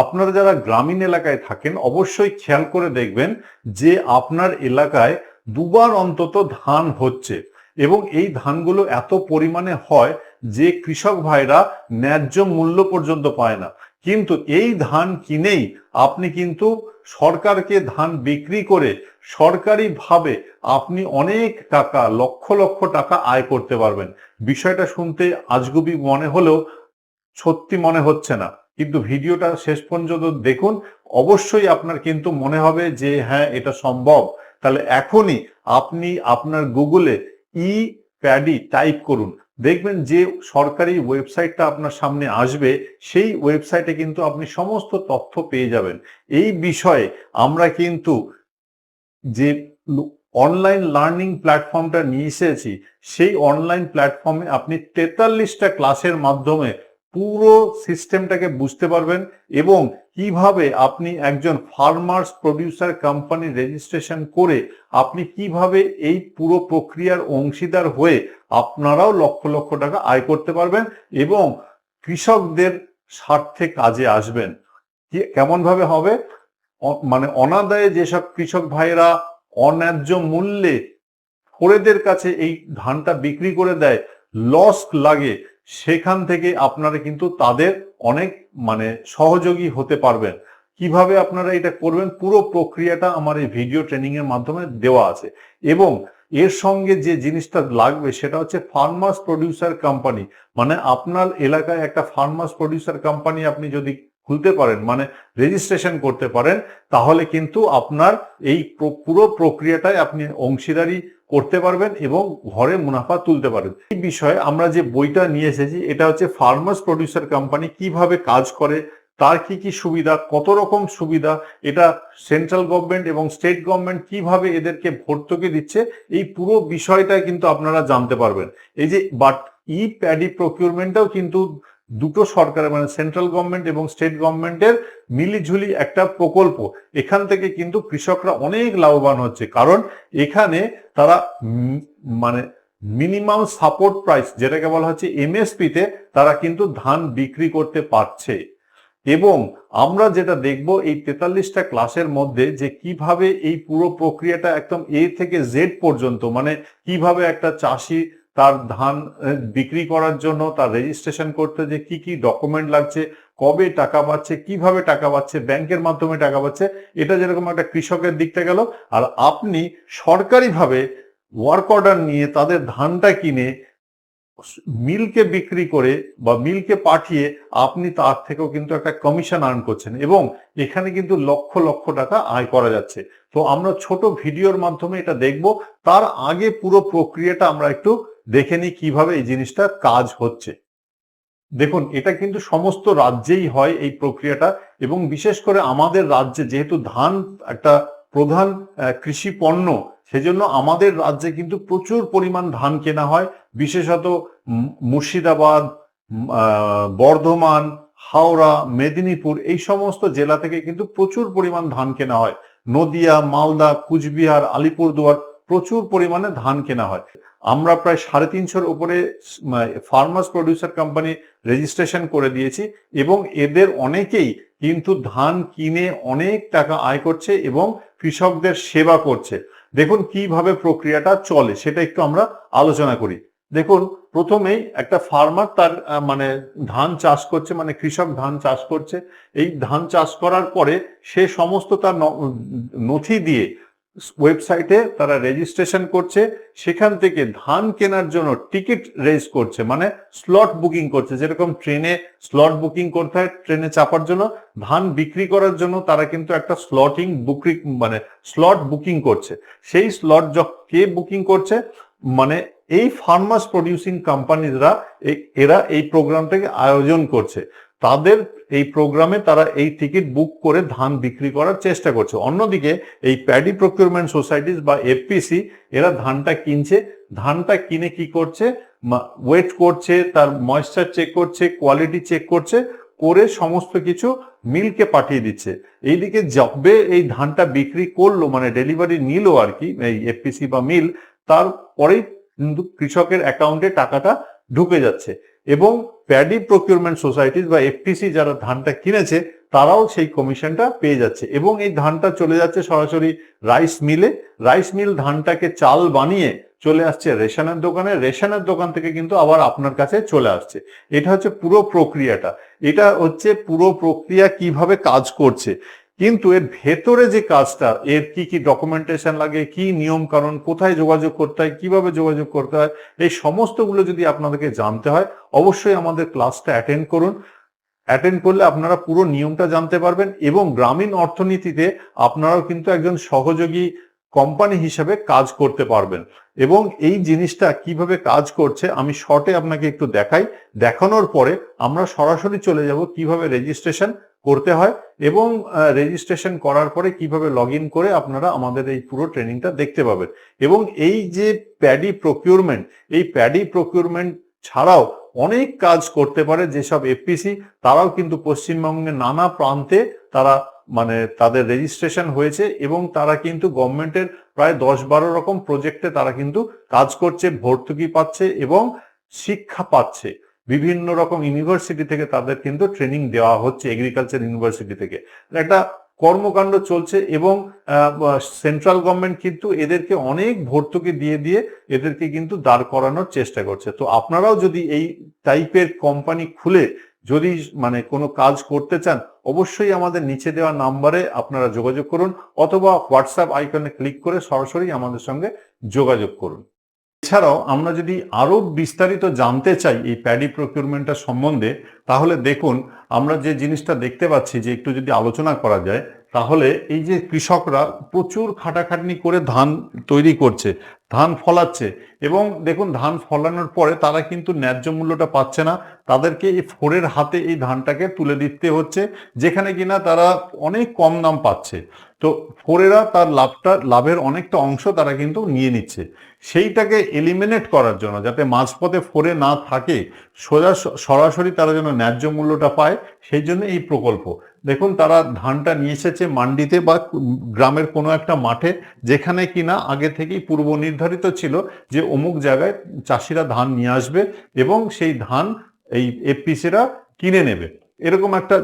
আপনারা যারা গ্রামীণ এলাকায় থাকেন, অবশ্যই খেয়াল করে দেখবেন যে আপনার এলাকায় দুবার অন্তত ধান হচ্ছে এবং এই ধানগুলো এত পরিমাণে হয় যে কৃষক ভাইরা ন্যায্য মূল্য পর্যন্ত পায় না। কিন্তু এই ধান কিনেই আপনি কিন্তু সরকারকে ধান বিক্রি করে সরকারিভাবে আপনি অনেক টাকা, লক্ষ লক্ষ টাকা আয় করতে পারবেন। বিষয়টা শুনতে আজগুবি মনে হলেও সত্যি মনে হচ্ছে না। কিন্তু ভিডিওটা শেষ পর্যন্ত দেখুন। অবশ্যই আপনার কিন্তু মনে হবে যে হ্যাঁ এটা সম্ভব। তাহলে এখনই আপনি আপনার গুগলে ই প্যাডি টাইপ করুন। দেখবেন যে সরকারি ওয়েবসাইটটা আপনার সামনে আসবে, সেই ওয়েবসাইটে কিন্তু আপনি সমস্ত তথ্য পেয়ে যাবেন। এই বিষয়ে আমরা কিন্তু যে অনলাইন লার্নিং প্ল্যাটফর্মটা নিয়ে এসেছি, সেই অনলাইন প্ল্যাটফর্মে আপনি তেতাল্লিশটা ক্লাসের মাধ্যমে পুরো সিস্টেমটাকে বুঝতে পারবেন এবং কীভাবে আপনি একজন ফার্মার্স প্রডিউসার কোম্পানি রেজিস্ট্রেশন করে আপনি কীভাবে এই পুরো প্রক্রিয়ার অংশীদার হয়ে আপনারাও লক্ষ লক্ষ টাকা আয় করতে পারবেন এবং কৃষকদের স্বার্থে কাজে আসবেন। কেমন ভাবে হবে? মানে অনাদায়ে যেসব কৃষক ভাইরা অন্যায্য মূল্যে ফোরেদের কাছে এই ধানটা বিক্রি করে দেয় লস লাগে সেখান থেকে আপনারা কিন্তু তাদের অনেক মানে সহযোগী হতে পারবেন। কীভাবে আপনারা এটা করবেন, পুরো প্রক্রিয়াটা আমার এই ভিডিও ট্রেনিং এর মাধ্যমে দেওয়া আছে। এবং এর সঙ্গে যে জিনিসটা লাগবে সেটা হচ্ছে ফার্মাস প্রডিউসার কোম্পানি। মানে আপনার এলাকায় একটা ফার্মাস প্রডিউসার কোম্পানি আপনি যদি খুলতে পারেন মানে রেজিস্ট্রেশন করতে পারেন, তাহলে কিন্তু আপনার এই পুরো প্রক্রিয়াটায় আপনি অংশীদারি করতে পারবেন এবং ঘরে মুনাফা তুলতে পারেন এই বিষয়ে আমরা যে বইটা নিয়ে এসেছি, এটা হচ্ছে ফার্মার্স প্রডিউসার কোম্পানি কীভাবে কাজ করে, তার কি কি সুবিধা, কত রকম সুবিধা, এটা সেন্ট্রাল গভর্নমেন্ট এবং স্টেট গভর্নমেন্ট কীভাবে এদেরকে ভর্তুকি দিচ্ছে, এই পুরো বিষয়টা কিন্তু আপনারা জানতে পারবেন। এই যে বাট ই প্যাডি প্রকিউরমেন্টটাও কিন্তু দুটো সরকারের মানে সেন্ট্রাল গভর্নমেন্ট এবং স্টেট গভর্নমেন্টের মিলিঝুলি একটা প্রকল্প। এখান থেকে কিন্তু কৃষকরা অনেক লাভবান হচ্ছে। কারণ এখানে তারা মানে মিনিমাম সাপোর্ট প্রাইস যেটাকে বলা হচ্ছে এমএসপি তে, তারা কিন্তু ধান বিক্রি করতে পারছে। এবং আমরা যেটা দেখব এই তেতাল্লিশটা ক্লাসের মধ্যে যে কীভাবে এই পুরো প্রক্রিয়াটা একদম এ থেকে জেড পর্যন্ত মানে কীভাবে একটা চাষি তার ধান বিক্রি করার জন্য তার রেজিস্ট্রেশন করতে যে কি কি ডকুমেন্ট লাগছে, কবে টাকা পাচ্ছে, কীভাবে টাকা পাচ্ছে, ব্যাংকের মাধ্যমে টাকা পাচ্ছে, এটা যেরকম একটা কৃষকের দিকটা গেল। আর আপনি সরকারিভাবে ওয়ার্ক অর্ডার নিয়ে তাদের ধানটা কিনে মিলকে বিক্রি করে বা মিলকে পাঠিয়ে আপনি তার থেকেও কিন্তু একটা কমিশন আর্ন করছেন এবং এখানে কিন্তু লক্ষ লক্ষ টাকা আয় করা যাচ্ছে। তো আমরা ছোট ভিডিওর মাধ্যমে এটা দেখব। তার আগে পুরো প্রক্রিয়াটা আমরা একটু দেখে নিই কীভাবে এই জিনিসটা কাজ হচ্ছে। দেখুন, এটা কিন্তু সমস্ত রাজ্যেই হয় এই প্রক্রিয়াটা এবং বিশেষ করে আমাদের রাজ্যে যেহেতু ধান একটা প্রধান কৃষি পণ্য, সেজন্য আমাদের রাজ্যে কিন্তু প্রচুর পরিমাণ ধান কেনা হয়। বিশেষত মুর্শিদাবাদ বর্ধমান, হাওড়া, মেদিনীপুর এই সমস্ত জেলা থেকে কিন্তু প্রচুর পরিমাণ ধান কেনা হয়। নদিয়া, মালদা, কুচবিহার, আলিপুরদুয়ার প্রচুর পরিমাণে ধান কেনা হয়। আমরা প্রায় সাড়ে তিনশোর উপরে ফার্মার্স প্রডিউসার কোম্পানি রেজিস্ট্রেশন করে দিয়েছি এবং এদের অনেকেই কিন্তু ধান কিনে অনেক টাকা আয় করছে এবং কৃষকদের সেবা করছে। দেখুন কীভাবে প্রক্রিয়াটা চলে, সেটা একটু আমরা আলোচনা করি। দেখুন, প্রথমেই একটা ফার্মার তার মানে ধান চাষ করছে মানে কৃষক ধান চাষ করছে। এই ধান চাষ করার পরে সে সমস্ত তার নথি দিয়ে ওয়েবসাইটে তারা রেজিস্ট্রেশন করছে, সেখান থেকে ধান কেনার জন্য টিকিট রেজ করছে মানে স্লট বুকিং করছে। যেরকম ট্রেনে স্লট বুকিং করতে হয় ট্রেনে চাপার জন্য, ধান বিক্রি করার জন্য তারা কিন্তু একটা স্লটিং বুকিং মানে স্লট বুকিং করছে। সেই স্লট কে বুকিং করছে? মানে এই ফার্মার্স প্রডিউসিং কোম্পানিরা এরা এই প্রোগ্রামটাকে আয়োজন করছে। তাদের এই প্রোগ্রামে তারা এই টিকিট বুক করে ধান বিক্রি করার চেষ্টা করছে। অন্যদিকে এই প্যাডি প্রকিউরমেন্ট সোসাইটিস বা এফপিসি, এরা ধানটা কিনছে। ধানটা কিনে কি করছে? ওয়েট করছে, তার ময়েশ্চার চেক করছে কোয়ালিটি চেক করছে, করে সমস্ত কিছু মিলকে পাঠিয়ে দিচ্ছে। এইদিকে যবে এই ধানটা বিক্রি করল মানে ডেলিভারি নিল আর কি, এই এফপিসি বা মিল, তারপরেই কিন্তু কৃষকের অ্যাকাউন্টে টাকাটা ঢুকে যাচ্ছে। এবং প্যাডি প্রকিউরমেন্ট সোসাইটিস বা এফটিসি যারা ধানটা কিনেছে, তারাও সেই কমিশনটা পেয়ে যাচ্ছে। এবং এই ধানটা চলে যাচ্ছে সরাসরি রাইস মিলে। রাইস মিল ধানটাকে চাল বানিয়ে চলে আসছে রেশনের দোকানে। রেশনের দোকান থেকে কিন্তু আবার আপনার কাছে চলে আসছে। এটা হচ্ছে পুরো প্রক্রিয়াটা। এটা হচ্ছে পুরো প্রক্রিয়া কীভাবে কাজ করছে। কিন্তু এর ভেতরে যে কাজটা, এর কি কি ডকুমেন্টেশন লাগে, কি নিয়ম কারণ কোথায় যোগাযোগ করতে হয়, কীভাবে যোগাযোগ করতে হয়, এই সমস্তগুলো যদি আপনাদেরকে জানতে হয়, অবশ্যই আমাদের ক্লাসটা অ্যাটেন্ড করুন। অ্যাটেন্ড করলে আপনারা পুরো নিয়মটা জানতে পারবেন এবং গ্রামীণ অর্থনীতিতে আপনারাও কিন্তু একজন সহযোগী কোম্পানি হিসেবে কাজ করতে পারবেন। এবং এই জিনিসটা কীভাবে কাজ করছে, আমি শর্টে আপনাকে একটু দেখাই। দেখানোর পরে আমরা সরাসরি চলে যাব কীভাবে রেজিস্ট্রেশন করতে হয় এবং রেজিস্ট্রেশন করার পরে কীভাবে লগ করে আপনারা আমাদের এই পুরো ট্রেনিংটা দেখতে পাবেন। এবং এই যে প্যাডি প্রকিউরমেন্ট এই প্যাডি প্রকিউরমেন্ট ছাড়াও অনেক কাজ করতে পারে যেসব এফপিসি তারাও কিন্তু পশ্চিমবঙ্গের নানা প্রান্তে তারা মানে তাদের রেজিস্ট্রেশন হয়েছে এবং তারা কিন্তু গভর্নমেন্টের প্রায় দশ বারো রকম প্রজেক্টে তারা কিন্তু কাজ করছে, ভর্তুকি পাচ্ছে এবং শিক্ষা পাচ্ছে। বিভিন্ন রকম ইউনিভার্সিটি থেকে তাদের কিন্তু ট্রেনিং দেওয়া হচ্ছে এগ্রিকালচার ইউনিভার্সিটি থেকে। একটা কর্মকাণ্ড চলছে এবং সেন্ট্রাল গভর্নমেন্ট কিন্তু এদেরকে অনেক ভর্তুকি দিয়ে দিয়ে এদেরকে কিন্তু দাঁড় করানোর চেষ্টা করছে। তো আপনারাও যদি এই টাইপের কোম্পানি খুলে যদি মানে কোনো কাজ করতে চান, অবশ্যই আমাদের নিচে দেওয়া নাম্বারে আপনারা যোগাযোগ করুন অথবা হোয়াটসঅ্যাপ আইকনে ক্লিক করে সরাসরি আমাদের সঙ্গে যোগাযোগ করুন। এছাড়াও আমরা যদি আরও বিস্তারিত জানতে চাই এই প্যাডি প্রকিউরমেন্টটা সম্বন্ধে, তাহলে দেখুন আমরা যে জিনিসটা দেখতে পাচ্ছি যে একটু যদি আলোচনা করা যায়, তাহলে এই যে কৃষকরা প্রচুর খাটাখাটনি করে ধান তৈরি করছে ধান ফলাচ্ছে। এবং দেখুন, ধান ফলানোর পরে তারা কিন্তু ন্যায্য মূল্যটা পাচ্ছে না। তাদেরকে এই ফোরের হাতে এই ধানটাকে তুলে দিতে হচ্ছে, যেখানে কিনা তারা অনেক কম দাম পাচ্ছে। তো ফোরেরা তার লাভটা, লাভের অনেকটা অংশ তারা কিন্তু নিয়ে নিচ্ছে। সেইটাকে এলিমিনেট করার জন্য, যাতে মাঝপথে ফোরে না থাকে, সোজা সরাসরি তারা যেন ন্যায্য মূল্যটা পায়, সেই জন্য এই প্রকল্প। দেখুন, তারা ধানটা নিয়ে এসেছে মান্ডিতে বা গ্রামের কোনো একটা মাঠে, যেখানে কিনা আগে থেকেই পূর্ব নির্ধারিত ছিল যে অমুক জায়গায় চাষিরা ধান নিয়ে আসবে এবং সেই ধান এই এফপিসিরা কিনে নেবে। এরকম একটা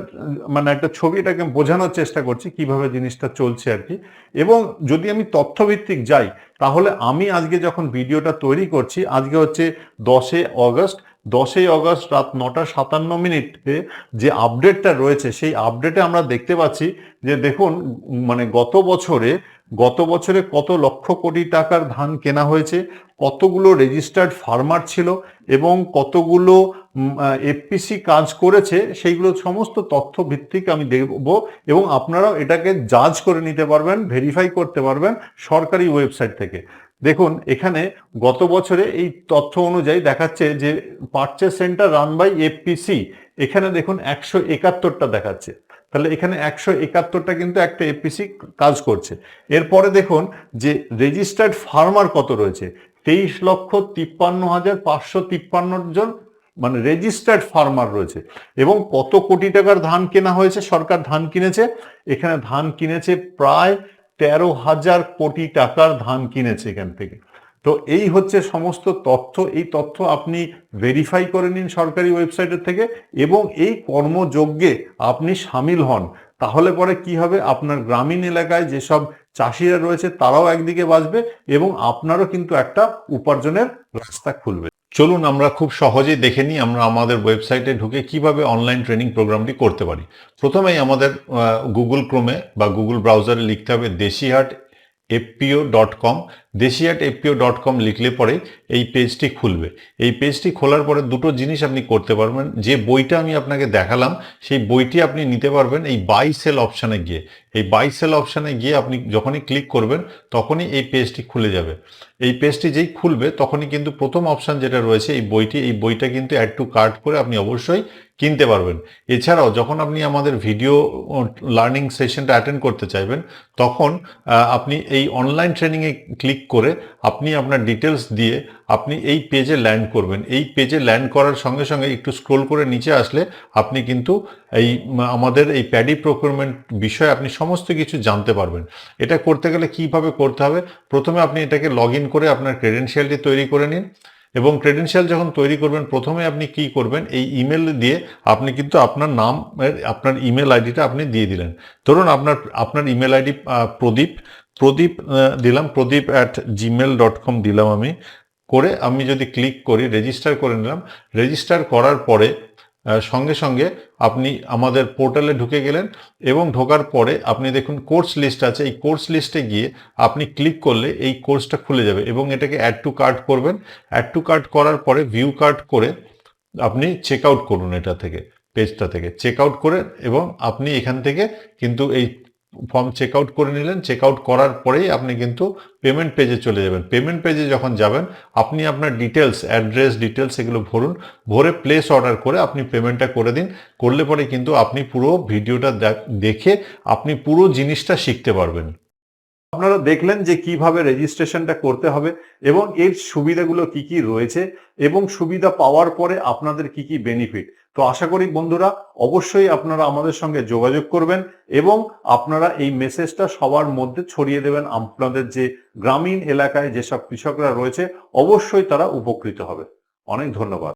মানে একটা ছবিটাকে বোঝানোর চেষ্টা করছি কীভাবে জিনিসটা চলছে আর কি। এবং যদি আমি তথ্যভিত্তিক যাই, তাহলে আমি আজকে যখন ভিডিওটা তৈরি করছি, আজকে হচ্ছে দশে অগস্ট দশই অগস্ট রাত নটা সাতান্ন মিনিটে যে আপডেটটা রয়েছে, সেই আপডেটে আমরা দেখতে পাচ্ছি যে দেখুন মানে গত বছরে গত বছরে কত লক্ষ কোটি টাকার ধান কেনা হয়েছে, কতগুলো রেজিস্টার্ড ফার্মার ছিল এবং কতগুলো এফপিসি কাজ করেছে, সেইগুলো সমস্ত তথ্য ভিত্তিক আমি দেখব এবং আপনারাও এটাকে জাজ করে নিতে পারবেন ভেরিফাই করতে পারবেন সরকারি ওয়েবসাইট থেকে। দেখুন, এখানে গত বছরে এই তথ্য অনুযায়ী দেখাচ্ছে যে purchase centre run by FPC এখানে দেখুন একশো একাত্তরটা দেখাচ্ছে। তাহলে এখানে একশো একাত্তরটা কিন্তু একটা এপিসি কাজ করছে। এরপরে দেখুন যে রেজিস্টার্ড ফার্মার কত রয়েছে? তেইশ লক্ষ তিপ্পান্ন হাজার পাঁচশো তিপ্পান্ন জন মানে রেজিস্টার্ড ফার্মার রয়েছে। এবং কত কোটি টাকার ধান কেনা হয়েছে? সরকার ধান কিনেছে। এখানে ধান কিনেছে প্রায় তেরো হাজার কোটি টাকার ধান কিনেছে এখান থেকে। তো এই হচ্ছে সমস্ত তথ্য। এই তথ্য আপনি ভেরিফাই করে নিন সরকারি ওয়েবসাইটের থেকে এবং এই কর্মযজ্ঞে আপনি সামিল হন। তাহলে পরে কি হবে? আপনার গ্রামীণ এলাকায় যেসব চাষিরা রয়েছে তারাও একদিকে বাঁচবে এবং আপনারও কিন্তু একটা উপার্জনের রাস্তা খুলবে। চলুন আমরা খুব সহজেই দেখে নিই আমরা আমাদের ওয়েবসাইটে ঢুকে কীভাবে অনলাইন ট্রেনিং প্রোগ্রামটি করতে পারি। প্রথমেই আমাদের গুগল ক্রোমে বা গুগল ব্রাউজারে লিখতে হবে Deshihat FPO dot com Deshihat FPO dot com লিখলে পরে এই পেজটি খুলবে। এই পেজটি খোলার পরে দুটো জিনিস আপনি করতে পারবেন। যে বইটা আমি আপনাকে দেখালাম, সেই বইটি আপনি নিতে পারবেন এই বাই সেল অপশানে গিয়ে। এই বাই সেল অপশানে গিয়ে আপনি যখনই ক্লিক করবেন, তখনই এই পেজটি খুলে যাবে। এই পেজটি যেই খুলবে, তখনই কিন্তু প্রথম অপশান যেটা রয়েছে, এই বইটি, এই বইটা কিন্তু অ্যাড টু কার্ট করে আপনি অবশ্যই কিনতে পারবেন। এছাড়াও যখন আপনি আমাদের ভিডিও লার্নিং সেশনটা অ্যাটেন্ড করতে চাইবেন, তখন আপনি এই অনলাইন ট্রেনিংয়ে ক্লিক করে আপনি আপনার ডিটেলস দিয়ে আপনি এই পেজে ল্যান্ড করবেন। এই পেজে ল্যান্ড করার সঙ্গে সঙ্গে একটু স্ক্রোল করে নিচে আসলে আপনি কিন্তু এই আমাদের এই প্যাডি প্রকিউরমেন্ট বিষয়ে আপনি সমস্ত কিছু জানতে পারবেন। এটা করতে গেলে কীভাবে করতে হবে? প্রথমে আপনি এটাকে লগ করে আপনার ক্রেডেন্সিয়ালটি তৈরি করে নিন এবং ক্রেডেনশিয়াল যখন তৈরি করবেন, প্রথমে আপনি কি করবেন? এই ইমেল দিয়ে আপনি কিন্তু আপনার নাম আপনার ইমেল আইডিটা আপনি দিয়ে দিলেন। ধরুন আপনার আপনার ইমেল আইডি প্রদীপ প্রদীপ দিলাম, Pradeep at Gmail dot com দিলাম আমি। করে আমি যদি ক্লিক করি রেজিস্টার করে নিলাম। রেজিস্টার করার পরে সঙ্গে সঙ্গে আপনি আমাদের পোর্টালে ঢুকে গেলেন এবং ঢোকার পরে আপনি দেখুন কোর্স লিস্ট আছে। এই কোর্স লিস্টে গিয়ে আপনি ক্লিক করলে এই কোর্সটা খুলে যাবে এবং এটাকে অ্যাড টু কার্ট করবেন। অ্যাড টু কার্ট করার পরে ভিউ কার্ট করে আপনি চেক আউট করুন এটা থেকে পেজটা থেকে। চেক আউট করে এবং আপনি এখান থেকে কিন্তু এই ফর্ম চেক আউট করে নিলেন। চেক আউট করার পরেই আপনি কিন্তু পেমেন্ট পেজে চলে যাবেন। পেমেন্ট পেজে যখন যাবেন, আপনি আপনার ডিটেলস অ্যাড্রেস ডিটেলস এগুলো ভরুন। ভরে প্লেস অর্ডার করে আপনি পেমেন্টটা করে দিন। করলে পরে কিন্তু আপনি পুরো ভিডিওটা দেখ- আপনি পুরো জিনিসটা শিখতে পারবেন। আপনারা দেখলেন যে কীভাবে রেজিস্ট্রেশনটা করতে হবে এবং এর সুবিধাগুলো কি কি রয়েছে এবং সুবিধা পাওয়ার পরে আপনাদের কি কি বেনিফিট তো আশা করি বন্ধুরা, অবশ্যই আপনারা আমাদের সঙ্গে যোগাযোগ করবেন এবং আপনারা এই মেসেজটা সবার মধ্যে ছড়িয়ে দেবেন। আপনাদের যে গ্রামীণ এলাকায় যেসব কৃষকরা রয়েছে, অবশ্যই তারা উপকৃত হবে। অনেক ধন্যবাদ।